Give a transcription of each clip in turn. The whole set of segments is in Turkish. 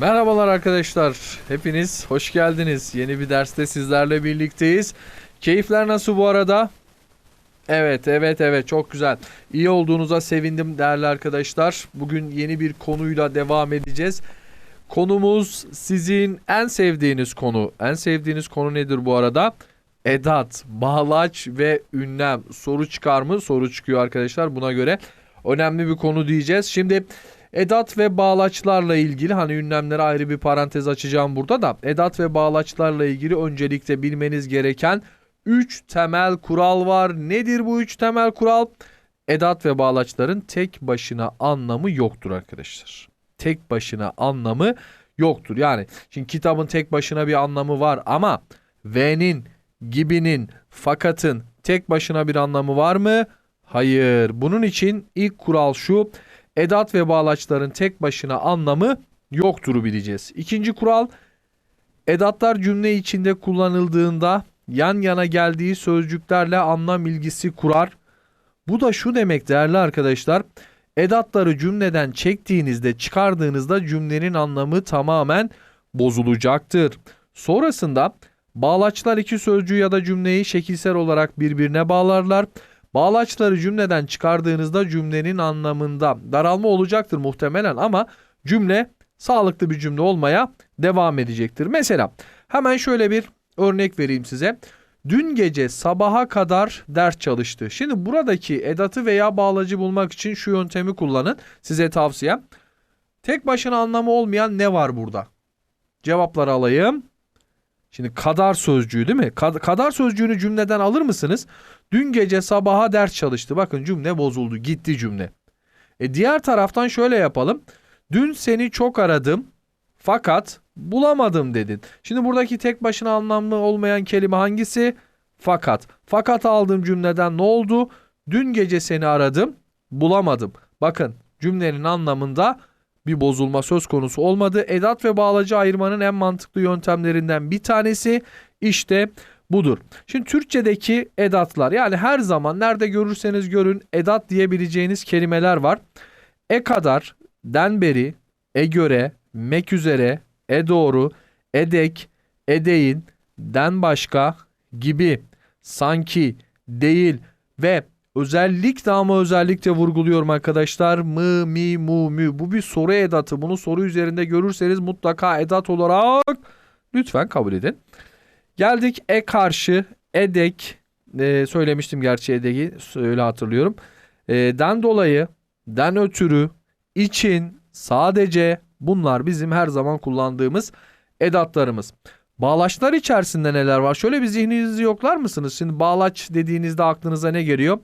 Merhabalar arkadaşlar. Hepiniz hoş geldiniz. Yeni bir derste sizlerle birlikteyiz. Keyifler nasıl bu arada? Evet, evet, evet. Çok güzel. İyi olduğunuza sevindim değerli arkadaşlar. Bugün yeni bir konuyla devam edeceğiz. Konumuz sizin en sevdiğiniz konu. En sevdiğiniz konu nedir bu arada? Edat, bağlaç ve ünlem. Soru çıkar mı? Soru çıkıyor arkadaşlar. Buna göre önemli bir konu diyeceğiz. Şimdi edat ve bağlaçlarla ilgili hani ünlemlere ayrı bir parantez açacağım burada da edat ve bağlaçlarla ilgili öncelikle bilmeniz gereken 3 temel kural var. Nedir bu 3 temel kural? Edat ve bağlaçların tek başına anlamı yoktur arkadaşlar. Tek başına anlamı yoktur. Yani şimdi kitabın tek başına bir anlamı var ama ve'nin, gibinin, fakatın tek başına bir anlamı var mı? Hayır. Bunun için ilk kural şu. Edat ve bağlaçların tek başına anlamı yoktur bileceğiz. İkinci kural edatlar cümle içinde kullanıldığında yan yana geldiği sözcüklerle anlam ilgisi kurar. Bu da şu demek değerli arkadaşlar. Edatları cümleden çektiğinizde çıkardığınızda cümlenin anlamı tamamen bozulacaktır. Sonrasında bağlaçlar iki sözcüğü ya da cümleyi şekilsel olarak birbirine bağlarlar. Bağlaçları cümleden çıkardığınızda cümlenin anlamında daralma olacaktır muhtemelen ama cümle sağlıklı bir cümle olmaya devam edecektir. Mesela hemen şöyle bir örnek vereyim size. Dün gece sabaha kadar ders çalıştı. Şimdi buradaki edatı veya bağlacı bulmak için şu yöntemi kullanın. Size tavsiyem. Tek başına anlamı olmayan ne var burada? Cevapları alayım. Şimdi kadar sözcüğü değil mi? Kad- kadar sözcüğünü cümleden alır mısınız? Dün gece sabaha ders çalıştı. Bakın cümle bozuldu. Gitti cümle. E diğer taraftan şöyle yapalım. Dün seni çok aradım fakat bulamadım dedin. Şimdi buradaki tek başına anlamlı olmayan kelime hangisi? Fakat. Fakat aldığım cümleden ne oldu? Dün gece seni aradım, bulamadım. Bakın cümlenin anlamında bir bozulma söz konusu olmadı. Edat ve bağlacı ayırmanın en mantıklı yöntemlerinden bir tanesi işte budur. Şimdi Türkçedeki edatlar yani her zaman nerede görürseniz görün edat diyebileceğiniz kelimeler var. E kadar, den beri, e göre, mek üzere, e doğru, edek, edeyin, den başka gibi, sanki, değil ve özellikle ama özellikle vurguluyorum arkadaşlar. Mı, mi, mu, mü. Bu bir soru edatı. Bunu soru üzerinde görürseniz mutlaka edat olarak lütfen kabul edin. Geldik e karşı, edek. Ee, söylemiştim gerçi edeki. Öyle hatırlıyorum. Ee, den dolayı, den ötürü, için, sadece bunlar bizim her zaman kullandığımız edatlarımız. Bağlaçlar içerisinde neler var? Şöyle bir zihninizi yoklar mısınız? Şimdi bağlaç dediğinizde aklınıza ne geliyor?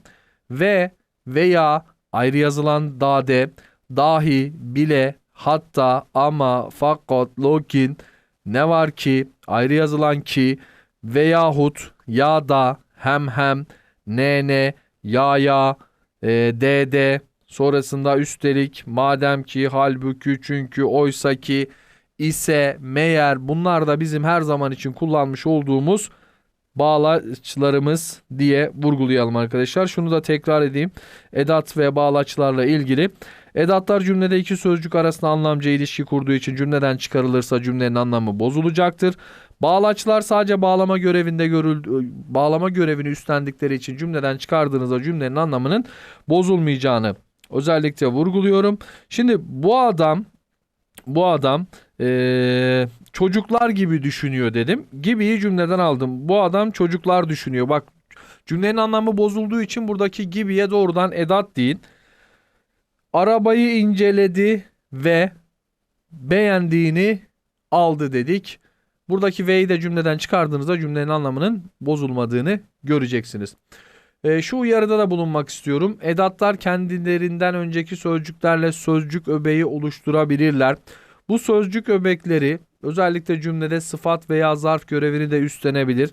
Ve, veya, ayrı yazılan dade, dahi, bile, hatta, ama, fakat, lokin, ne var ki, ayrı yazılan ki, veyahut, ya da, hem hem, ne ne, ya ya, e, de de, sonrasında üstelik, madem ki, halbuki, çünkü, oysa ki, ise, meğer bunlar da bizim her zaman için kullanmış olduğumuz bağlaçlarımız diye vurgulayalım arkadaşlar. Şunu da tekrar edeyim. Edat ve bağlaçlarla ilgili. Edatlar cümlede iki sözcük arasında anlamcı ilişki kurduğu için cümleden çıkarılırsa cümlenin anlamı bozulacaktır. Bağlaçlar sadece bağlama görevinde görüldü, bağlama görevini üstlendikleri için cümleden çıkardığınızda cümlenin anlamının bozulmayacağını özellikle vurguluyorum. Şimdi bu adam bu adam eee, çocuklar gibi düşünüyor dedim. Gibiyi cümleden aldım. Bu adam çocuklar düşünüyor. Bak cümlenin anlamı bozulduğu için buradaki gibiye doğrudan edat değil. Arabayı inceledi ve beğendiğini aldı dedik. Buradaki ve'yi de cümleden çıkardığınızda cümlenin anlamının bozulmadığını göreceksiniz. E, şu uyarıda da bulunmak istiyorum. Edatlar kendilerinden önceki sözcüklerle sözcük öbeği oluşturabilirler. Bu sözcük öbekleri özellikle cümlede sıfat veya zarf görevini de üstlenebilir.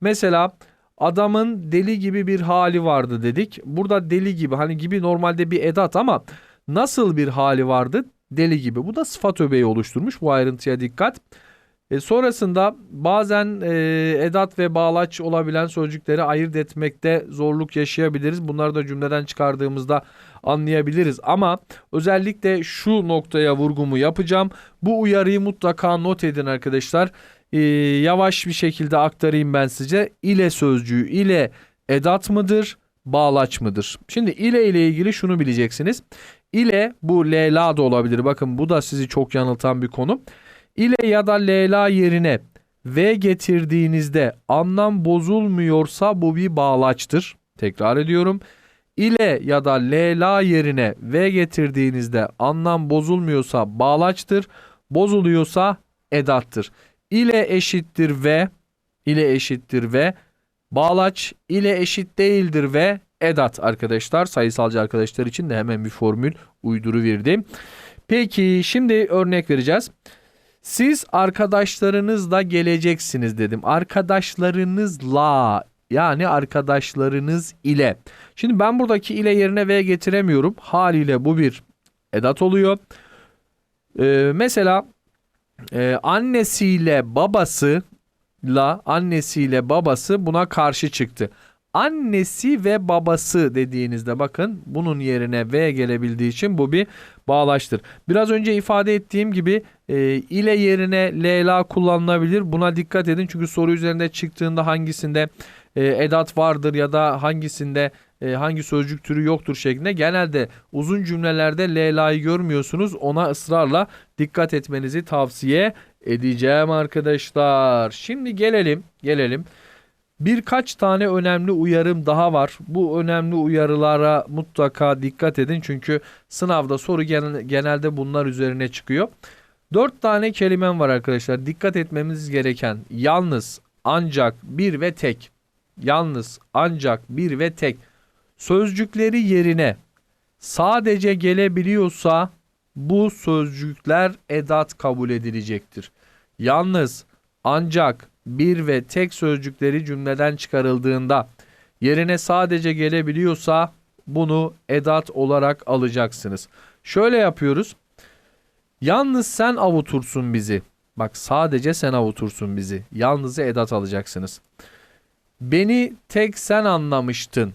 Mesela adamın deli gibi bir hali vardı dedik. Burada deli gibi hani gibi normalde bir edat ama nasıl bir hali vardı? Deli gibi. Bu da sıfat öbeği oluşturmuş. Bu ayrıntıya dikkat. E, sonrasında bazen e, edat ve bağlaç olabilen sözcükleri ayırt etmekte zorluk yaşayabiliriz. Bunları da cümleden çıkardığımızda anlayabiliriz. Ama özellikle şu noktaya vurgumu yapacağım. Bu uyarıyı mutlaka not edin arkadaşlar. E, yavaş bir şekilde aktarayım ben size. İle sözcüğü ile edat mıdır, bağlaç mıdır? Şimdi ile ile ilgili şunu bileceksiniz. İle bu lela da olabilir. Bakın bu da sizi çok yanıltan bir konu ile ya da lela yerine v getirdiğinizde anlam bozulmuyorsa bu bir bağlaçtır. Tekrar ediyorum. İle ya da lela yerine v getirdiğinizde anlam bozulmuyorsa bağlaçtır. Bozuluyorsa edattır. İle eşittir ve ile eşittir ve bağlaç ile eşit değildir ve edat arkadaşlar. Sayısalcı arkadaşlar için de hemen bir formül uyduruverdim. Peki şimdi örnek vereceğiz. Siz arkadaşlarınızla geleceksiniz dedim. Arkadaşlarınızla yani arkadaşlarınız ile. Şimdi ben buradaki ile yerine v getiremiyorum. Haliyle bu bir edat oluyor. Ee, mesela e, annesiyle babasıyla annesiyle babası buna karşı çıktı. Annesi ve babası dediğinizde bakın bunun yerine v gelebildiği için bu bir bağlaçtır. Biraz önce ifade ettiğim gibi e, ile yerine lela kullanılabilir. Buna dikkat edin çünkü soru üzerinde çıktığında hangisinde e, edat vardır ya da hangisinde e, hangi sözcük türü yoktur şeklinde genelde uzun cümlelerde lela'yı görmüyorsunuz. Ona ısrarla dikkat etmenizi tavsiye edeceğim arkadaşlar. Şimdi gelelim gelelim. Birkaç tane önemli uyarım daha var. Bu önemli uyarılara mutlaka dikkat edin çünkü sınavda soru genelde bunlar üzerine çıkıyor. Dört tane kelimem var arkadaşlar. Dikkat etmemiz gereken yalnız, ancak, bir ve tek. Yalnız, ancak, bir ve tek. Sözcükleri yerine sadece gelebiliyorsa bu sözcükler edat kabul edilecektir. Yalnız, ancak, bir ve tek sözcükleri cümleden çıkarıldığında yerine sadece gelebiliyorsa bunu edat olarak alacaksınız. Şöyle yapıyoruz. Yalnız sen avutursun bizi. Bak sadece sen avutursun bizi. Yalnızı edat alacaksınız. Beni tek sen anlamıştın.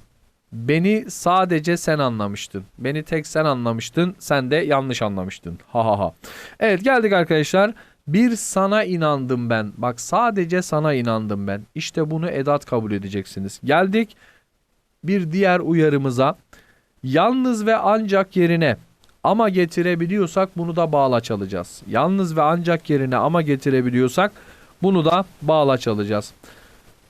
Beni sadece sen anlamıştın. Beni tek sen anlamıştın. Sen de yanlış anlamıştın. Ha ha ha. Evet geldik arkadaşlar. Bir sana inandım ben. Bak sadece sana inandım ben. İşte bunu edat kabul edeceksiniz. Geldik bir diğer uyarımıza. Yalnız ve ancak yerine ama getirebiliyorsak bunu da bağlaç alacağız. Yalnız ve ancak yerine ama getirebiliyorsak bunu da bağlaç alacağız.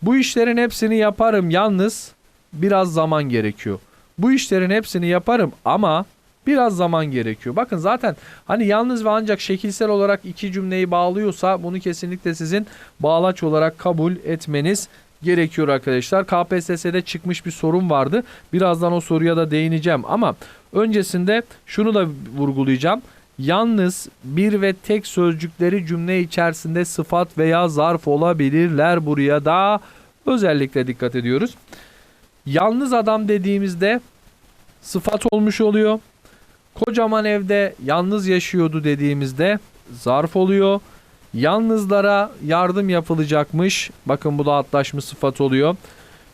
Bu işlerin hepsini yaparım yalnız biraz zaman gerekiyor. Bu işlerin hepsini yaparım ama biraz zaman gerekiyor. Bakın zaten hani yalnız ve ancak şekilsel olarak iki cümleyi bağlıyorsa bunu kesinlikle sizin bağlaç olarak kabul etmeniz gerekiyor arkadaşlar. KPSS'de çıkmış bir sorun vardı. Birazdan o soruya da değineceğim ama öncesinde şunu da vurgulayacağım. Yalnız bir ve tek sözcükleri cümle içerisinde sıfat veya zarf olabilirler. Buraya da özellikle dikkat ediyoruz. Yalnız adam dediğimizde sıfat olmuş oluyor. Kocaman evde yalnız yaşıyordu dediğimizde zarf oluyor. Yalnızlara yardım yapılacakmış. Bakın bu da atlaşmış sıfat oluyor.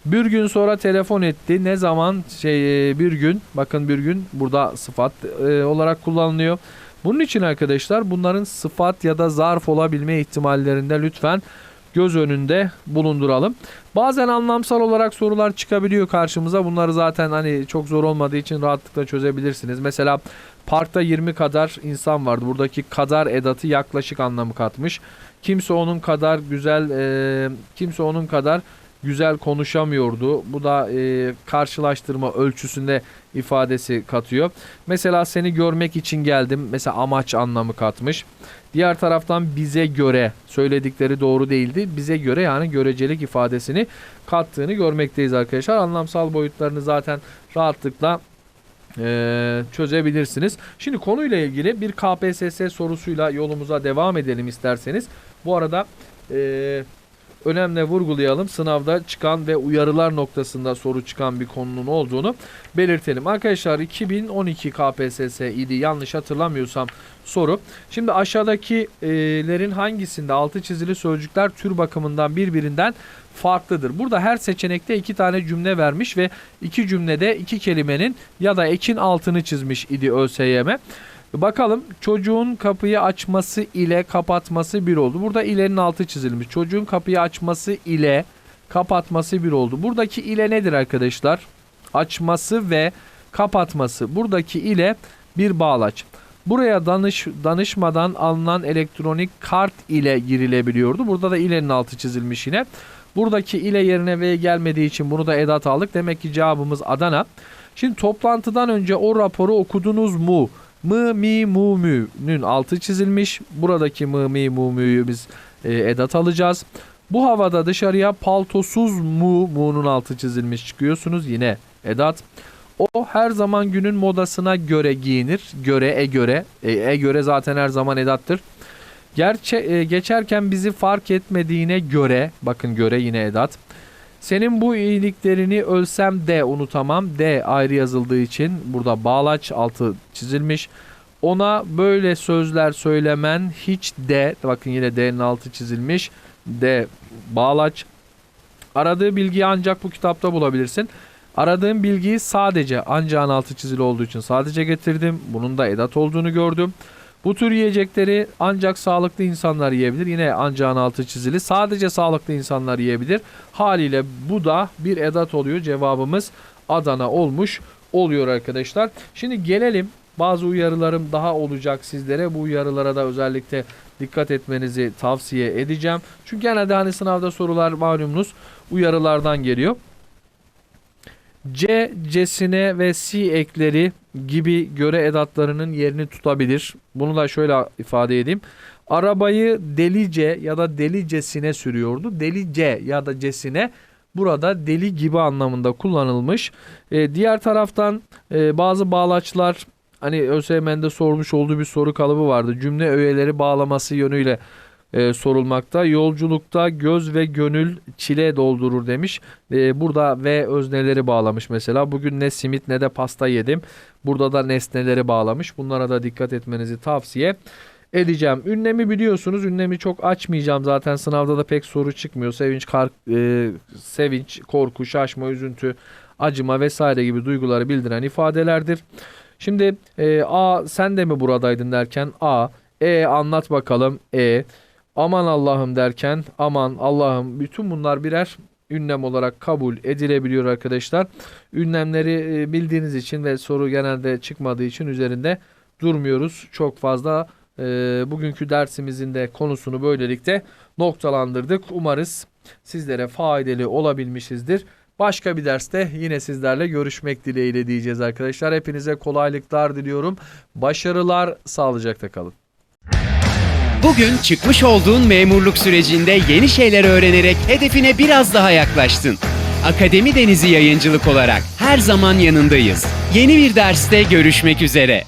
Bir gün sonra telefon etti. Ne zaman? Şey e, bir gün. Bakın bir gün burada sıfat e, olarak kullanılıyor. Bunun için arkadaşlar bunların sıfat ya da zarf olabilme ihtimallerinde lütfen göz önünde bulunduralım. Bazen anlamsal olarak sorular çıkabiliyor karşımıza. Bunları zaten hani çok zor olmadığı için rahatlıkla çözebilirsiniz. Mesela parkta 20 kadar insan vardı. Buradaki kadar edatı yaklaşık anlamı katmış. Kimse onun kadar güzel, e, kimse onun kadar güzel konuşamıyordu. Bu da e, karşılaştırma ölçüsünde ifadesi katıyor. Mesela seni görmek için geldim. Mesela amaç anlamı katmış. Diğer taraftan bize göre söyledikleri doğru değildi. Bize göre yani görecelik ifadesini kattığını görmekteyiz arkadaşlar. Anlamsal boyutlarını zaten rahatlıkla e, çözebilirsiniz. Şimdi konuyla ilgili bir KPSS sorusuyla yolumuza devam edelim isterseniz. Bu arada e, önemli vurgulayalım. Sınavda çıkan ve uyarılar noktasında soru çıkan bir konunun olduğunu belirtelim. Arkadaşlar 2012 KPSS idi yanlış hatırlamıyorsam soru. Şimdi aşağıdakilerin hangisinde altı çizili sözcükler tür bakımından birbirinden farklıdır. Burada her seçenekte iki tane cümle vermiş ve iki cümlede iki kelimenin ya da ekin altını çizmiş idi ÖSYM. Bakalım çocuğun kapıyı açması ile kapatması bir oldu. Burada ilenin altı çizilmiş. Çocuğun kapıyı açması ile kapatması bir oldu. Buradaki ile nedir arkadaşlar? Açması ve kapatması. Buradaki ile bir bağlaç. Buraya danış danışmadan alınan elektronik kart ile girilebiliyordu. Burada da ilenin altı çizilmiş yine. Buradaki ile yerine V gelmediği için bunu da edat aldık. Demek ki cevabımız Adana. Şimdi toplantıdan önce o raporu okudunuz mu? Mı, mi, mu, mü'nün altı çizilmiş. Buradaki mı, mi, mu, mü'yü biz e, edat alacağız. Bu havada dışarıya paltosuz mu, mu'nun altı çizilmiş çıkıyorsunuz. Yine edat. O her zaman günün modasına göre giyinir. Göre, e göre. E, e göre zaten her zaman edattır. Gerçe, e, geçerken bizi fark etmediğine göre, bakın göre yine edat. Senin bu iyiliklerini ölsem de unutamam. D ayrı yazıldığı için burada bağlaç altı çizilmiş. Ona böyle sözler söylemen hiç de bakın yine D'nin altı çizilmiş. D bağlaç. Aradığı bilgiyi ancak bu kitapta bulabilirsin. Aradığım bilgiyi sadece ancağın altı çizili olduğu için sadece getirdim. Bunun da edat olduğunu gördüm. Bu tür yiyecekleri ancak sağlıklı insanlar yiyebilir. Yine ancağın altı çizili. Sadece sağlıklı insanlar yiyebilir. Haliyle bu da bir edat oluyor. Cevabımız Adana olmuş oluyor arkadaşlar. Şimdi gelelim bazı uyarılarım daha olacak sizlere. Bu uyarılara da özellikle dikkat etmenizi tavsiye edeceğim. Çünkü genelde hani sınavda sorular malumunuz uyarılardan geliyor. C, C'sine ve C ekleri gibi göre edatlarının yerini tutabilir. Bunu da şöyle ifade edeyim. Arabayı delice ya da delicesine sürüyordu. Delice ya da cesine burada deli gibi anlamında kullanılmış. Ee, diğer taraftan e, bazı bağlaçlar hani ÖSYM'de sormuş olduğu bir soru kalıbı vardı. Cümle öğeleri bağlaması yönüyle e, sorulmakta. Yolculukta göz ve gönül çile doldurur demiş. E, burada ve özneleri bağlamış mesela. Bugün ne simit ne de pasta yedim. Burada da nesneleri bağlamış. Bunlara da dikkat etmenizi tavsiye edeceğim. Ünlemi biliyorsunuz. Ünlemi çok açmayacağım. Zaten sınavda da pek soru çıkmıyor. Sevinç, kar, e, sevinç, korku, şaşma, üzüntü, acıma vesaire gibi duyguları bildiren ifadelerdir. Şimdi e, A sen de mi buradaydın derken A, E anlat bakalım E, aman Allah'ım derken aman Allah'ım bütün bunlar birer ünlem olarak kabul edilebiliyor arkadaşlar. Ünlemleri e, bildiğiniz için ve soru genelde çıkmadığı için üzerinde durmuyoruz. Çok fazla e, bugünkü dersimizin de konusunu böylelikle noktalandırdık. Umarız sizlere faydalı olabilmişizdir. Başka bir derste yine sizlerle görüşmek dileğiyle diyeceğiz arkadaşlar. Hepinize kolaylıklar diliyorum. Başarılar, sağlıcakla kalın. Bugün çıkmış olduğun memurluk sürecinde yeni şeyler öğrenerek hedefine biraz daha yaklaştın. Akademi Denizi Yayıncılık olarak her zaman yanındayız. Yeni bir derste görüşmek üzere.